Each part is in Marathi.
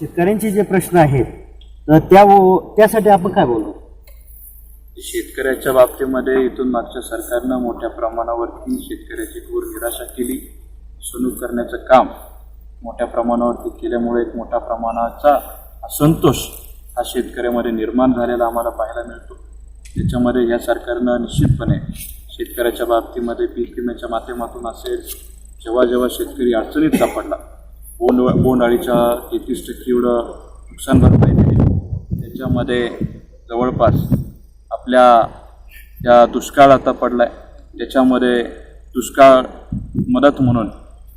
शेतकऱ्यांचे जे प्रश्न आहेत तर त्या त्यासाठी आपण काय बोलू? शेतकऱ्याच्या बाबतीमध्ये इथून मागच्या सरकारनं मोठ्या प्रमाणावरती शेतकऱ्याची घोर निराशा केली. फसवणूक करण्याचं काम मोठ्या प्रमाणावरती केल्यामुळे एक मोठ्या प्रमाणाचा असंतोष हा शेतकऱ्यामध्ये निर्माण झालेला आम्हाला पाहायला मिळतो. त्याच्यामध्ये या सरकारनं निश्चितपणे शेतकऱ्याच्या बाबतीमध्ये पीक विम्याच्या माध्यमातून असेल जेव्हा जेव्हा शेतकरी अडचणीत सापडला बोंड बोंडअळीच्या तेहतीस टक्के एवढं नुकसान भरपाई दिली. त्याच्यामध्ये जवळपास आपल्या ज्या दुष्काळ आता पडला आहे त्याच्यामध्ये दुष्काळ मदत म्हणून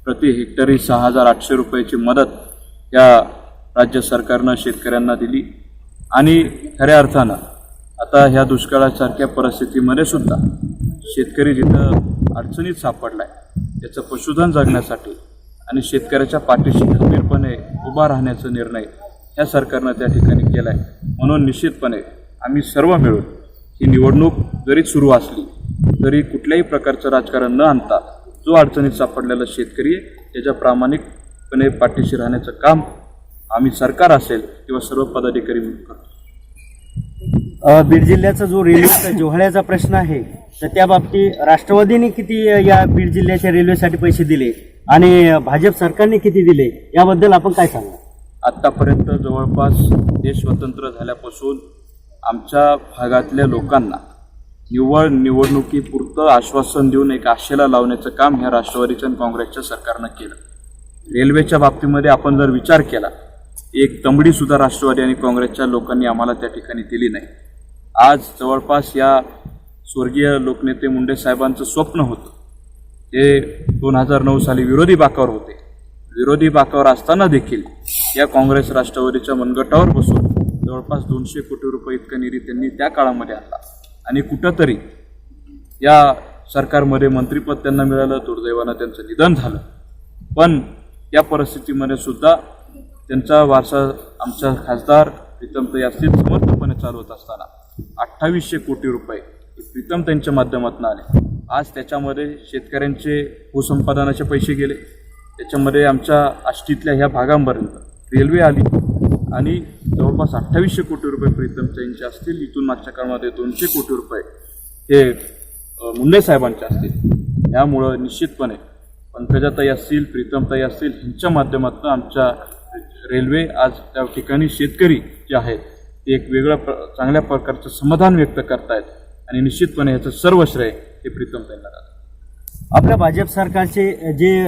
प्रति हेक्टरी सहा हजार आठशे रुपयाची मदत या राज्य सरकारनं शेतकऱ्यांना दिली. आणि खऱ्या अर्थानं आता ह्या दुष्काळासारख्या परिस्थितीमध्ये सुद्धा शेतकरी जिथं अडचणीत सापडला आहे त्याचं पशुधन जगण्यासाठी आणि शेतकऱ्याच्या पाठीशी खंबीरपणे उभा राहण्याचा निर्णय ह्या सरकारनं त्या ठिकाणी केला आहे म्हणून निश्चितपणे आम्ही सर्व मिळून ही निवडणूक जरी सुरू असली तरी कुठल्याही प्रकारचं राजकारण न आणता जो अडचणीत सापडलेला शेतकरी त्याच्या प्रामाणिकपणे पाठीशी राहण्याचं काम आम्ही सरकार असेल किंवा सर्व पदाधिकारी म्हणून करतो. बीड जिल्ह्याचा जो रेल्वेचा जोहळ्याचा प्रश्न आहे तर त्या बाबतीत राष्ट्रवादीने किती या बीड जिल्ह्याच्या रेल्वेसाठी पैसे दिले? आणि भाजप सरकारने किती दिले? याबद्दल आपण काय सांगा आत्तापर्यंत जवळपास देश स्वतंत्र झाल्यापासून आमच्या भागातल्या लोकांना निव्वळ निवडणुकीपुरतं आश्वासन देऊन एक आशेला लावण्याचं काम ह्या राष्ट्रवादीच्या आणि काँग्रेसच्या सरकारनं केलं. रेल्वेच्या बाबतीमध्ये आपण जर विचार केला एक तंबडीसुद्धा राष्ट्रवादी आणि काँग्रेसच्या लोकांनी आम्हाला त्या ठिकाणी दिली नाही. आज जवळपास या स्वर्गीय लोकनेते मुंडे साहेबांचं स्वप्न होतं. ते दोन हजार नऊ साली विरोधी बाकावर होते. विरोधी बाकावर असताना देखील या काँग्रेस राष्ट्रवादीच्या मनगटावर बसून जवळपास दोनशे कोटी रुपये इतका निधी त्यांनी त्या काळामध्ये आणला. आणि कुठंतरी या सरकारमध्ये मंत्रिपद त्यांना मिळालं दुर्दैवानं त्यांचं निधन झालं. पण या परिस्थितीमध्ये सुद्धा त्यांचा वारसा आमच्या खासदार प्रीतमताई असतील समर्थपणे चालवत असताना अठ्ठावीसशे कोटी रुपये प्रीतम त्यांच्या माध्यमातून आले. आज त्याच्यामध्ये शेतकऱ्यांचे भूसंपादनाचे पैसे गेले. त्याच्यामध्ये आमच्या आष्टीतल्या ह्या भागांपर्यंत रेल्वे आली. आणि जवळपास अठ्ठावीसशे कोटी रुपये प्रीतमच्या यांचे असतील इथून मागच्या काळामध्ये दोनशे कोटी रुपये हे मुंडे साहेबांचे असतील. यामुळं निश्चितपणे पंकजाताई असतील प्रीतमताई असतील ह्यांच्या माध्यमातून आमच्या रेल्वे आज त्या ठिकाणी शेतकरी जे आहेत ते एक वेगळ्या प्र चांगल्या प्रकारचं समाधान व्यक्त करतायत. आणि निश्चितपणे ह्याचं सर्व श्रेय हे प्रीतमताईंना जातं आपल्या भाजप सरकारचे जे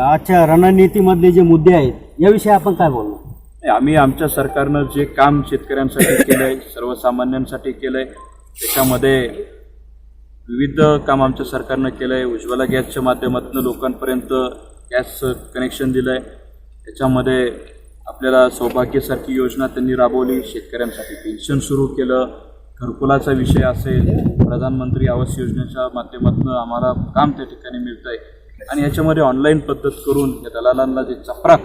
आजच्या रणनीतीमधले जे मुद्दे आहेत याविषयी आपण काय बोलू आम्ही आमच्या सरकारनं जे काम शेतकऱ्यांसाठी केलंय सर्वसामान्यांसाठी केलंय त्याच्यामध्ये विविध काम आमच्या सरकारनं केलंय. उज्ज्वला गॅसच्या माध्यमातून लोकांपर्यंत गॅस कनेक्शन दिलंय. त्याच्यामध्ये आपल्याला सौभाग्यसारखी योजना त्यांनी राबवली. शेतकऱ्यांसाठी पेन्शन सुरू केलं. घरकुलाचा विषय असेल प्रधानमंत्री आवास योजनेच्या माध्यमातून आम्हाला काम त्या ठिकाणी मिळतंय. आणि याच्यामध्ये ऑनलाईन पद्धत करून या दलालांना जे चपराक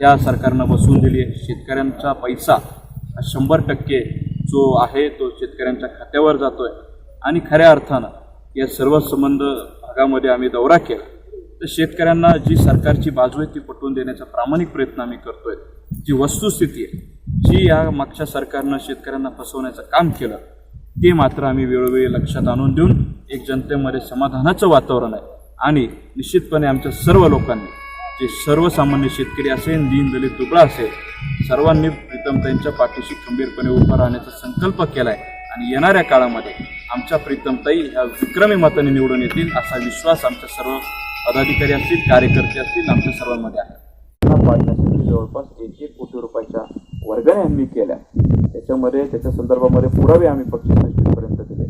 या सरकारनं बसवून दिली आहे शेतकऱ्यांचा पैसा हा शंभर टक्के जो आहे तो शेतकऱ्यांच्या खात्यावर जातो आहे आणि खऱ्या अर्थानं या सर्व संबंध भागामध्ये आम्ही दौरा केला. तर शेतकऱ्यांना जी सरकारची बाजू आहे ती पटवून देण्याचा प्रामाणिक प्रयत्न आम्ही करतो आहे जी वस्तुस्थिती आहे जी या मागच्या सरकारनं शेतकऱ्यांना फसवण्याचं काम केलं ते मात्र आम्ही वेळोवेळी लक्षात आणून देऊन एक जनतेमध्ये समाधानाचं वातावरण आहे. आणि निश्चितपणे आमच्या सर्व लोकांनी जे सर्वसामान्य शेतकरी असेल दीनदलित दुबळा असेल सर्वांनी प्रीतमताईंच्या पाठीशी खंबीरपणे उभा राहण्याचा संकल्प केला आहे आणि येणाऱ्या काळामध्ये आमच्या प्रीतमताई ह्या विक्रमी मताने निवडून येतील असा विश्वास आमच्या सर्व पदाधिकारी असतील कार्यकर्ते असतील आमच्या सर्वांमध्ये आहे. जवळपास एक एक कोटी रुपयाच्या वर्गाने आम्ही केल्या. त्याच्यामध्ये त्याच्या संदर्भामध्ये पुरावे आम्ही पक्ष पर्यंत दिले.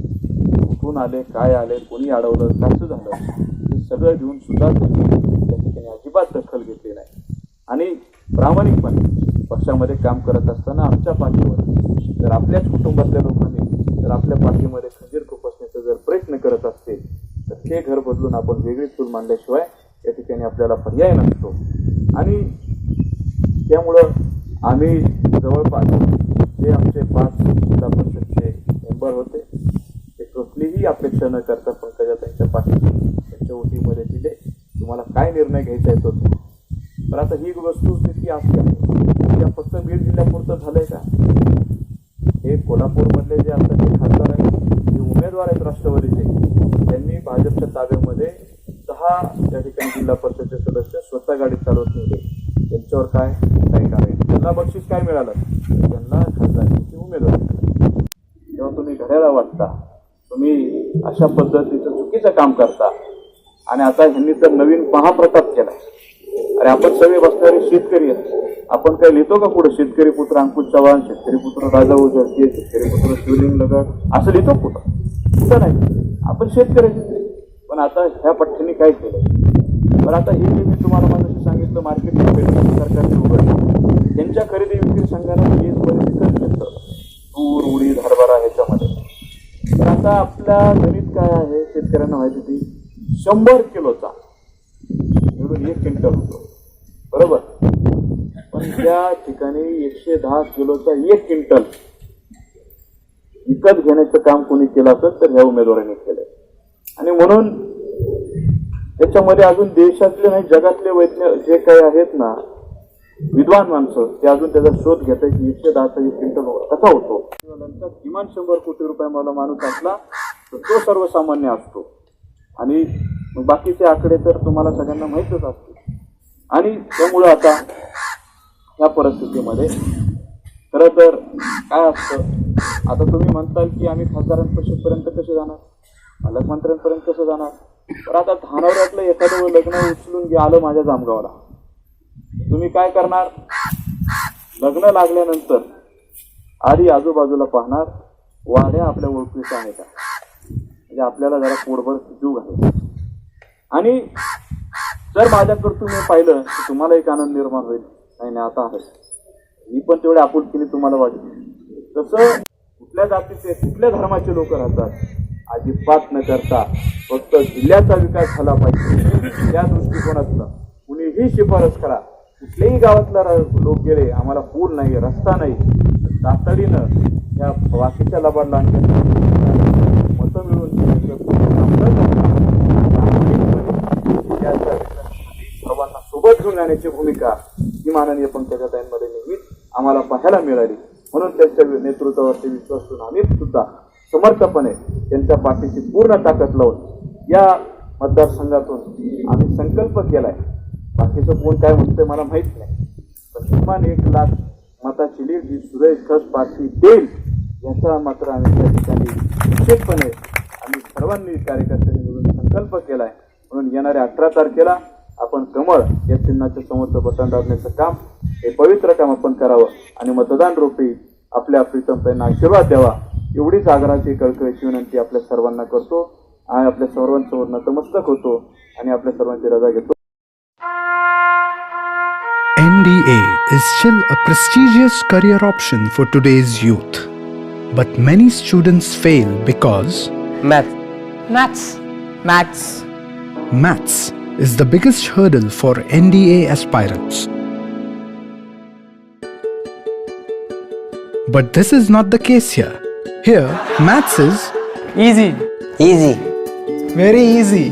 कुठून आले काय आले कोणी अडवलं कसं झालं हे सगळं घेऊन सुद्धा त्यांनी त्या ठिकाणी अजिबात दखल घेतली नाही. आणि प्रामाणिकपणे पक्षामध्ये काम करत असताना आमच्या पाठीवर जर आपल्याच कुटुंबातल्या लोकांनी जर आपल्या पाठीमध्ये खंजीर खुपसण्याचा जर प्रयत्न करत असतील तर ते घर बदलून आपण वेगळी चूल मांडल्याशिवाय या ठिकाणी आपल्याला पर्याय नसतो. आणि त्यामुळं आम्ही जवळपास जे आमचे पाच जिल्हा परिषदचे मेंबर होते ते कसलीही अपेक्षा न करता पंकजा त्यांच्या पाठी त्यांच्या ओटीमध्ये दिले. तुम्हाला काय निर्णय घ्यायचा येतो तो? आता ही वस्तुस्थिती असते की फक्त बीड जिल्ह्यापुरतं झालंय का? हे कोल्हापूरमधले जे आता जे खासदार आहेत जे उमेदवार आहेत राष्ट्रवादीचे त्यांनी भाजपच्या ताब्यामध्ये दहा त्या ठिकाणी जिल्हा परिषदचे सदस्य स्वतः गाडी चालवत नेले त्यांच्यावर काय? काय कारण त्यांना बक्षीस काय मिळालं? त्यांना खासदारची उमेदवारी. तेव्हा जेव्हा तुम्ही घड्याला वाटता तुम्ही अशा पद्धतीचं चुकीचं काम करता. आणि आता ह्यांनी तर नवीन महाप्रताप केलाय. अरे आपण सगळे बसणारे शेतकरी आहेत. आपण काय लिहितो का पुढे शेतकरी पुत्र अंकुश चव्हाण शेतकरी पुत्र राजा उजळके शेतकरी पुत्र शिवलिंग लगड. असं लिहितो कुठं? कुठं नाही. आपण शेतकरी पण आता ह्या पठ्ठ्यांनी काय केलं तर आता हे जे मी तुम्हाला माझं सांगितलं मार्केट सरकारने उघडलं त्यांच्या खरेदी विक्री संघाला वीजमध्ये विकत घेतलं तूर उडीद हरभरा ह्याच्यामध्ये. तर आता आपल्या गणित काय आहे शेतकऱ्यांना माहिती ती शंभर किलोचा मिळून एक क्विंटल होतो. बरोबर? पण त्या ठिकाणी एकशे दहा किलोचा एक क्विंटल. विकत घेण्याचं काम कोणी केलं असेल तर ह्या उमेदवारांनी केलं आणि म्हणून त्याच्यामध्ये अजून देशातले नाही जगातले वैज्ञ जे काही आहेत ना विद्वान माणसं ते अजून त्याचा शोध घेत आहे की एकशे दहाचा एक क्विंटल कसा होतो. नंतर किमान शंभर कोटी रुपयाला माणूस असला तर तो सर्वसामान्य असतो. आणि बाकीचे आकडे तर तुम्हाला सगळ्यांना माहीतच असतील. आणि त्यामुळं आता या परिस्थितीमध्ये खरं तर काय असतं? आता तुम्ही म्हणताल की आम्ही खासदारांपर्यंत कसे जाणार? पालकमंत्र्यांपर्यंत कसं जाणार? तर आता धानावऱ्यातलं एखादं लग्न उचलून घे आलं माझ्या जामगावला. तुम्ही काय करणार? लग्न लागल्यानंतर आधी आजूबाजूला पाहणार वाड्या आपल्या ओळखीच्या आहे का म्हणजे आपल्याला जरा पोटभर जीव घालेल आणि जर माझ्याकडं तुम्ही पाहिलं तर तुम्हाला एक आनंद निर्माण होईल. नाही नाही आता आहे. मी पण तेवढ्या आपुलकीने तुम्हाला वाटेल तसं कुठल्या जातीचे कुठल्या धर्माचे लोक राहतात अजिबात न करता फक्त जिल्ह्याचा विकास झाला पाहिजे. या दृष्टिकोनातनं कुणीही शिफारस करा. कुठल्याही गावातला रा- लोक गेले आम्हाला पूल नाही रस्ता नाही. तातडीनं या बाकीच्या लबाडला मतं मिळून सर्वांना सोबत घेऊन जाण्याची भूमिका ही माननीय पंकजाताईंमध्ये नेहमीच आम्हाला पाहायला मिळाली. म्हणून त्यांच्या नेतृत्वावरती विश्वास ठेवून आम्ही सुद्धा समर्थपणे त्यांच्या पाठीची पूर्ण ताकद लावून या मतदारसंघातून आम्ही संकल्प केलाय. बाकीचं कोण काय म्हणतंय मला माहीत नाही. पण किमान एक लाख मताची लीड ही सुरेश खस पार्टी देईल याचा मात्र आम्ही त्या ठिकाणी निश्चितपणे आम्ही सर्वांनी कार्यकर्त्यांनी मिळून संकल्प केलाय. म्हणून येणाऱ्या अठरा तारखेला आपण कमळ या चिन्हाच्या समोरचं बटन दाबण्याचं काम हे पवित्र काम आपण करावं आणि मतदान रूपी आपल्या प्रीतमताईंना आशीर्वाद द्यावा. एवढीच आग्रहाची कळकळीची विनंती आपल्या सर्वांना करतो आणि आपल्या सर्वांसमोर नतमस्तक होतो आणि आपल्या सर्वांची रजा घेतो NDA is still a prestigious career option for today's youth. But many students fail because Math. Maths. Maths. maths is the biggest hurdle for NDA aspirants. But this is not the case here. Here, maths is Easy. Easy. very easy.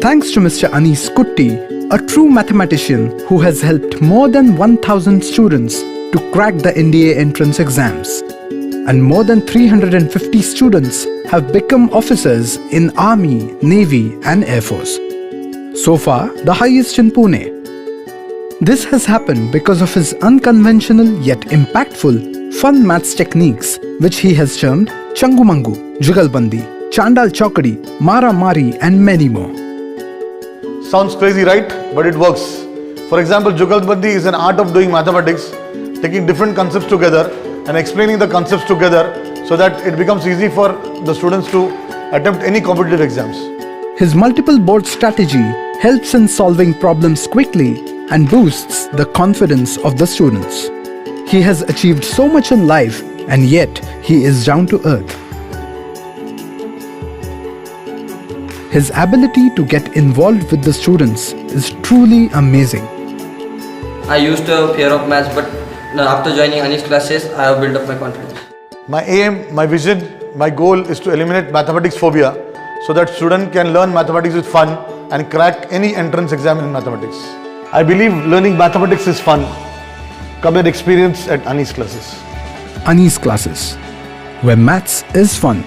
Thanks to Mr. Anis Kutti, a true mathematician who has helped more than 1000 students to crack the NDA entrance exams. And more than 350 students have become officers in Army, Navy, and Air Force. So far, the highest in Pune. This has happened because of his unconventional yet impactful fun maths techniques, which he has termed Changumangu, Jugalbandi, Chandal Chokadi, Mara Mari, and many more. Sounds crazy, right? But it works. For example, Jugalbandi is an art of doing mathematics, taking different concepts together and explaining the concepts together so that it becomes easy for the students to attempt any competitive exams. His multiple board strategy helps in solving problems quickly and boosts the confidence of the students. He has achieved so much in life and yet he is down to earth. His ability to get involved with the students is truly amazing. I used to fear of maths, but after joining Anish classes, I have built up my confidence. My aim, my vision, my goal is to eliminate mathematics phobia so that student can learn mathematics with fun and crack any entrance exam in mathematics. I believe learning mathematics is fun. Come and experience at Ani's classes. Anis classes, where maths is fun.